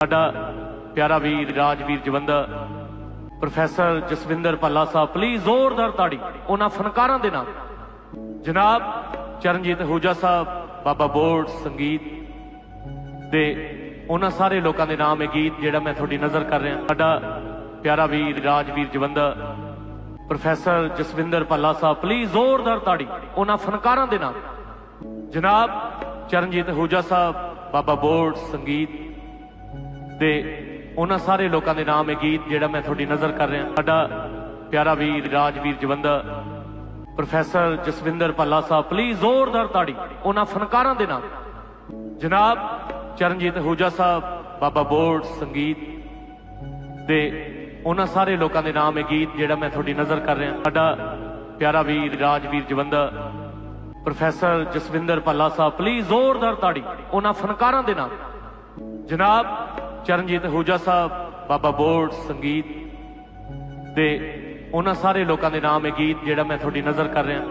ਸਾਡਾ ਪਿਆਰਾ ਵੀਰ, Rajveer Jawanda, professor Jaswinder Bhalla Sahib please ਜ਼ੋਰਦਾਰ ਤਾੜੀ, ਉਹਨਾਂ ਫਨਕਾਰਾਂ ਦੇ ਨਾਮ ਜਨਾਬ ਚਰਨਜੀਤ ਹੂਜਾ ਸਾਹਿਬ, ਬਾਬਾ ਬੋਰਡ ਸੰਗੀਤ ਦੇ ਉਹਨਾਂ ਸਾਰੇ ਲੋਕਾਂ ਦੇ ਨਾਮ ਇਹ ਗੀਤ ਜਿਹੜਾ ਮੈਂ ਤੁਹਾਡੀ ਨਜ਼ਰ ਕਰ ਰਿਹਾ। ਸਾਡਾ ਪਿਆਰਾ ਵੀਰ, Rajveer Jawanda, professor Jaswinder Bhalla Sahib please ਜ਼ੋਰਦਾਰ ਤਾੜੀ, ਉਹਨਾਂ ਫਨਕਾਰਾਂ ਦੇ ਨਾਮ ਜਨਾਬ ਚਰਨਜੀਤ ਹੂਜਾ ਸਾਹਿਬ, ਬਾਬਾ ਬੋਰਡ ਸੰਗੀਤ ਦੇ ਉਹਨਾਂ ਸਾਰੇ ਲੋਕਾਂ ਦੇ ਨਾਮ ਇਹ ਗੀਤ ਜਿਹੜਾ ਮੈਂ ਤੁਹਾਡੀ ਨਜ਼ਰ ਕਰ ਰਿਹਾ। ਸਾਡਾ ਪਿਆਰਾ ਵੀਰ, Rajveer Jawanda, professor Jaswinder Bhalla Sahib please ਜ਼ੋਰਦਾਰ ਤਾੜੀ, ਉਹਨਾਂ ਫਨਕਾਰਾਂ ਦੇ ਨਾਲ। ਜਨਾਬ ਚਰਨਜੀਤ ਹੂਜਾ ਸਾਹਿਬ, ਬਾਬਾ ਬੋਰਡ ਸੰਗੀਤ ਦੇ ਉਹਨਾਂ ਸਾਰੇ ਲੋਕਾਂ ਦੇ ਨਾਮ ਇਹ ਗੀਤ ਜਿਹੜਾ ਮੈਂ ਤੁਹਾਡੀ ਨਜ਼ਰ ਕਰ ਰਿਹਾ। ਸਾਡਾ ਪਿਆਰਾ ਵੀਰ, Rajveer Jawanda, professor Jaswinder Bhalla Sahib please ਜ਼ੋਰਦਾਰ ਤਾੜੀ, ਉਹਨਾਂ ਫਨਕਾਰਾਂ ਦੇ ਨਾਲ। ਜਨਾਬ ਚਰਨਜੀਤ ਹੂਜਾ ਸਾਹਿਬ, ਬਾਬਾ ਬੋਰਡ ਸੰਗੀਤ ਦੇ ਉਹਨਾਂ ਸਾਰੇ ਲੋਕਾਂ ਦੇ ਨਾਮ ਇਹ ਗੀਤ ਜਿਹੜਾ ਮੈਂ ਤੁਹਾਡੀ ਨਜ਼ਰ ਕਰ ਰਿਹਾ।